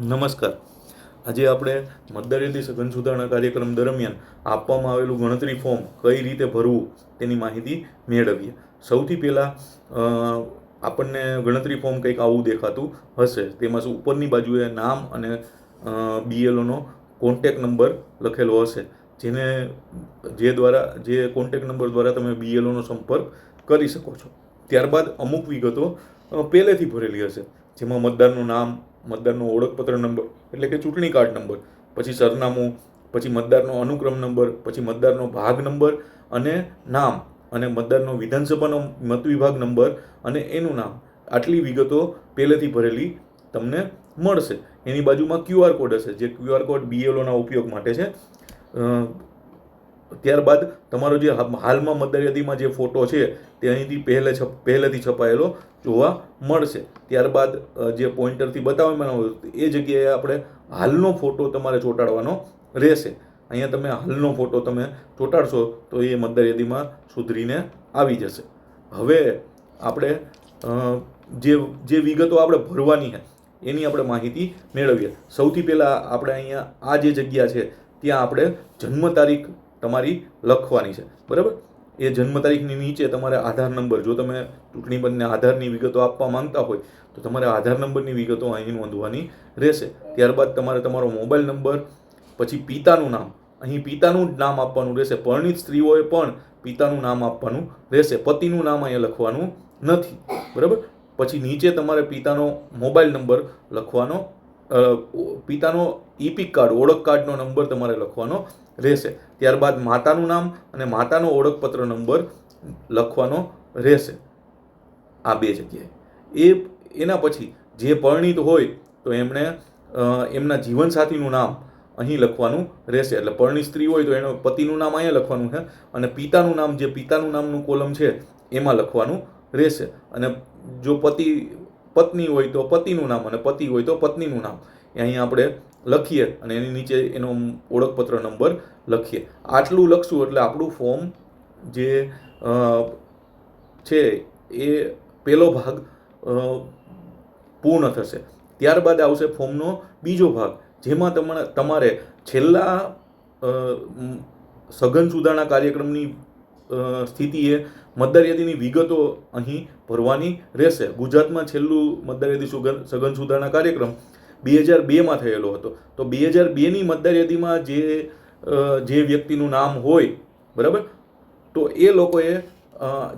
નમસ્કાર. આજે આપણે મતદાર યાદી સઘન સુધારણા કાર્યક્રમ દરમિયાન આપવામાં આવેલું ગણતરી ફોર્મ કઈ રીતે ભરવું તેની માહિતી મેળવીએ. સૌથી પહેલાં આપણને ગણતરી ફોર્મ કંઈક આવું દેખાતું હશે. તેમાં શું ઉપરની બાજુએ નામ અને બીએલઓનો કોન્ટેક નંબર લખેલો હશે. જેને, જે દ્વારા, જે કોન્ટેક નંબર દ્વારા તમે બીએલઓનો સંપર્ક કરી શકો છો. ત્યારબાદ અમુક વિગતો પહેલેથી ભરેલી હશે. જેમાં મતદારનું નામ મતદારનો ઓળખપત્ર નંબર, એટલે કે ચૂંટણી કાર્ડ નંબર, પછી સરનામું, પછી મતદારનો અનુક્રમ નંબર, પછી મતદારનો ભાગ નંબર અને નામ, અને મતદારનો વિધાનસભાનો મત વિભાગ નંબર અને એનું નામ. આટલી વિગતો પહેલેથી ભરેલી તમને મળશે. એની બાજુમાં ક્યુઆર કોડ હશે, જે ક્યુઆર કોડ બીએલઓના ઉપયોગ માટે છે. ત્યારબાદ તમારો જે હાલમાં મતદાર જે ફોટો છે, તે અહીંથી પહેલે છપ, પહેલેથી છપાયેલો જોવા મળશે. ત્યારબાદ જે પોઈન્ટરથી બતાવવામાં આવ્યું એ જગ્યાએ આપણે હાલનો ફોટો તમારે ચોંટાડવાનો રહેશે. અહીંયા તમે હાલનો ફોટો તમે ચોંટાડશો, તો એ મતદાર સુધરીને આવી જશે. હવે આપણે જે જે વિગતો આપણે ભરવાની છે, એની આપણે માહિતી મેળવીએ. સૌથી પહેલાં આપણે અહીંયા આ જે જગ્યા છે, ત્યાં આપણે જન્મ તારીખ તમારી લખવાની છે. બરાબર? એ જન્મ તારીખની નીચે તમારે આધાર નંબર, જો તમે ચૂંટણી પંચને આધારની વિગતો આપવા માંગતા હોય, તો તમારે આધાર નંબરની વિગતો અહીં નોંધવાની રહેશે. ત્યારબાદ તમારે તમારો મોબાઈલ નંબર, પછી પિતાનું નામ. અહીં પિતાનું જ નામ આપવાનું રહેશે. પરણિત સ્ત્રીઓએ પણ પિતાનું નામ આપવાનું રહેશે. પતિનું નામ અહીંયા લખવાનું નથી. બરાબર? પછી નીચે તમારે પિતાનો મોબાઈલ નંબર લખવાનો પિતાનો ઈપી કાર્ડ, ઓળખ કાર્ડનો નંબર તમારે લખવાનો રહેશે. ત્યારબાદ માતાનું નામ અને માતાનો ઓળખપત્ર નંબર લખવાનો રહેશે. આ બે જગ્યાએ. એ, એના પછી જે પરણિત હોય તો એમણે એમના જીવનસાથીનું નામ અહીં લખવાનું રહેશે. એટલે પરણિત સ્ત્રી હોય તો એનો પતિનું નામ અહીંયા લખવાનું છે અને પિતાનું નામ, જે પિતાનું નામનું કોલમ છે, એમાં લખવાનું રહેશે. અને જો પતિ પત્ની હોય તો પતિનું નામ અને પતિ હોય તો પત્નીનું નામ. એ અહીંયા આપણે લખીએ અને એની નીચે એનો ઓળખપત્ર નંબર લખીએ. આટલું લખશું એટલે આપણું ફોર્મ જે છે એ પહેલો ભાગ પૂર્ણ થશે. ત્યારબાદ આવશે ફોર્મનો બીજો ભાગ, જેમાં તમારે તમારે છેલ્લા સઘન સુધારણા કાર્યક્રમની સ્થિતિએ મતદાર વિગતો અહીં ભરવાની રહેશે. ગુજરાતમાં છેલ્લું મતદાર યાદી સઘન સુધારણા કાર્યક્રમ બે હજાર બેમાં થયેલો હતો. તો બે હજાર બેની મતદાર જે જે વ્યક્તિનું નામ હોય, બરાબર? તો એ લોકોએ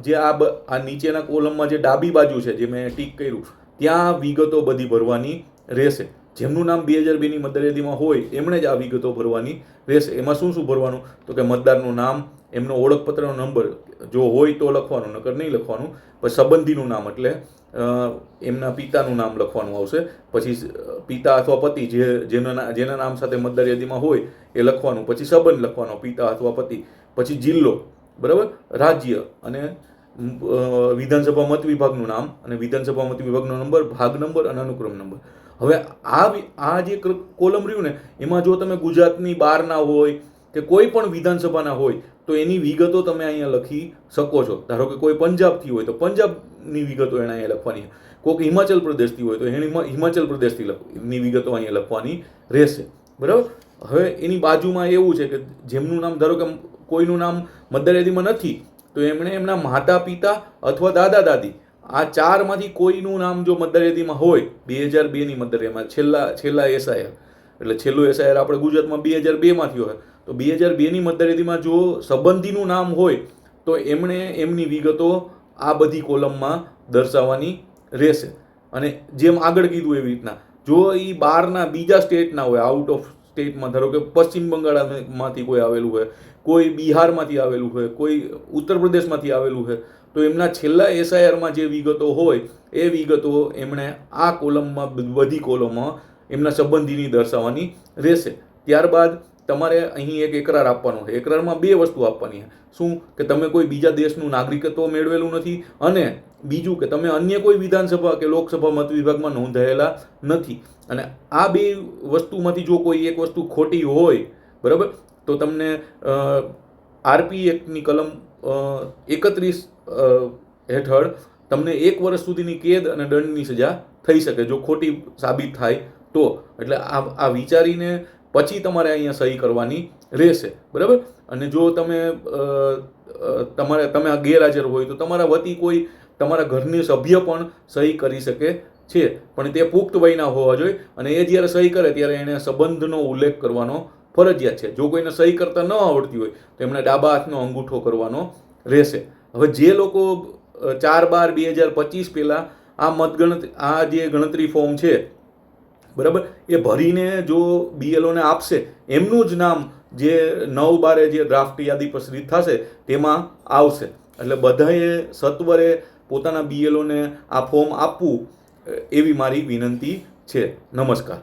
જે આ આ નીચેના કોલમમાં જે ડાબી બાજુ છે, જે મેં ટીક કર્યું, ત્યાં વિગતો બધી ભરવાની રહેશે. જેમનું નામ બે હજાર બેની મતદાર હોય, એમણે જ આ વિગતો ભરવાની રહેશે. એમાં શું શું ભરવાનું? તો કે મતદારનું નામ, એમનો ઓળખપત્રનો નંબર, જો હોય તો લખવાનું, નકર નહીં લખવાનું. પછી સંબંધીનું નામ એટલે એમના પિતાનું નામ લખવાનું આવશે. પછી પિતા અથવા પતિ જે, જેના જેના નામ સાથે મતદાર યાદીમાં હોય, એ લખવાનું. પછી સંબંધ લખવાનો, પિતા અથવા પતિ. પછી જિલ્લો, બરાબર? રાજ્ય અને વિધાનસભા મત વિભાગનું નામ અને વિધાનસભા મત વિભાગનો નંબર, ભાગ નંબર અને અનુક્રમ નંબર. હવે આ આ જે કોલમ રહ્યું ને, એમાં જો તમે ગુજરાતની બહારના હોય કે કોઈ પણ વિધાનસભાના હોય, તો એની વિગતો તમે અહીંયા લખી શકો છો. ધારો કે કોઈ પંજાબથી હોય, તો પંજાબની વિગતો એણે અહીંયા લખવાની. કોઈક હિમાચલ પ્રદેશથી હોય, તો એણે હિમાચલ પ્રદેશથી લખ- ની વિગતો અહીંયા લખવાની રહેશે. બરાબર? હવે એની બાજુમાં એવું છે કે જેમનું નામ, ધારો કે કોઈનું નામ મતદાર યાદીમાં નથી, તો એમણે એમના માતા પિતા અથવા દાદા દાદી આ ચારમાંથી કોઈનું નામ જો મતદાર હોય, બે હજાર બેની મતદાર યાદીમાં છેલ્લા છેલ્લા એસઆઈઆર, એટલે છેલ્લું એસઆઈઆર આપણે ગુજરાતમાં બે હજાર બેમાં થયો તો બે હજાર બેની મતદાર જો સંબંધીનું નામ હોય, તો એમણે એમની વિગતો આ બધી કોલમમાં દર્શાવવાની રહેશે. અને જેમ આગળ કીધું એવી રીતના, જો એ બહારના બીજા સ્ટેટના હોય આઉટ ઓફ સ્ટેટમાં ધારો કે પશ્ચિમ બંગાળમાંથી કોઈ આવેલું હોય, કોઈ બિહારમાંથી આવેલું હોય, કોઈ ઉત્તર પ્રદેશમાંથી આવેલું હોય તો એમના છેલ્લા એસઆઈઆરમાં જે વિગતો હોય, એ વિગતો એમણે આ કોલમમાં બધી કોલમમાં એમના સંબંધીની દર્શાવવાની રહેશે. ત્યારબાદ તમારે અહીં એક એકરાર આપવાનો છે. એકરારમાં બે વસ્તુ આપવાની છે. શું? કે તમે કોઈ બીજા દેશનું નાગરિકત્વ મેળવેલું નથી અને બીજું કે તમે અન્ય કોઈ વિધાનસભા કે લોકસભા મત વિભાગમાં નોંધાયેલા નથી. અને આ બે વસ્તુમાંથી જો કોઈ એક વસ્તુ ખોટી હોય, બરાબર? તો તમને આરપી એક્ટની કલમ એકત્રીસ હેઠળ તમને એક વર્ષ સુધીની કેદ અને દંડની સજા થઈ શકે, જો ખોટી સાબિત થાય તો. એટલે આ આ વિચારીને પછી તમારે અહીંયા સહી કરવાની રહેશે, બરાબર? અને જો તમે તમારે, તમે ગેરહાજર હોય તો તમારા વતી કોઈ તમારા ઘરની સભ્ય પણ સહી કરી શકે છે. પણ તે પુખ્ત વયના હોવા જોઈએ અને એ જ્યારે સહી કરે ત્યારે એને સંબંધનો ઉલ્લેખ કરવાનો ફરજિયાત છે. જો કોઈને સહી કરતા ન આવડતી હોય તો એમણે ડાબા હાથનો અંગૂઠો કરવાનો રહેશે. હવે જે લોકો ચાર બાર બે હજાર પચીસ પહેલાં આ મતગણતરી આ જે ગણતરી ફોર્મ છે, બરાબર, એ ભરીને જો બીએલઓને આપશે, એમનું જ નામ જે નવ બારે જે ડ્રાફ્ટ યાદી પ્રસિદ્ધ થશે, તેમાં આવશે. એટલે બધાએ સત્વરે પોતાના બીએલઓને આ ફોર્મ આપવું એવી મારી વિનંતી છે. નમસ્કાર.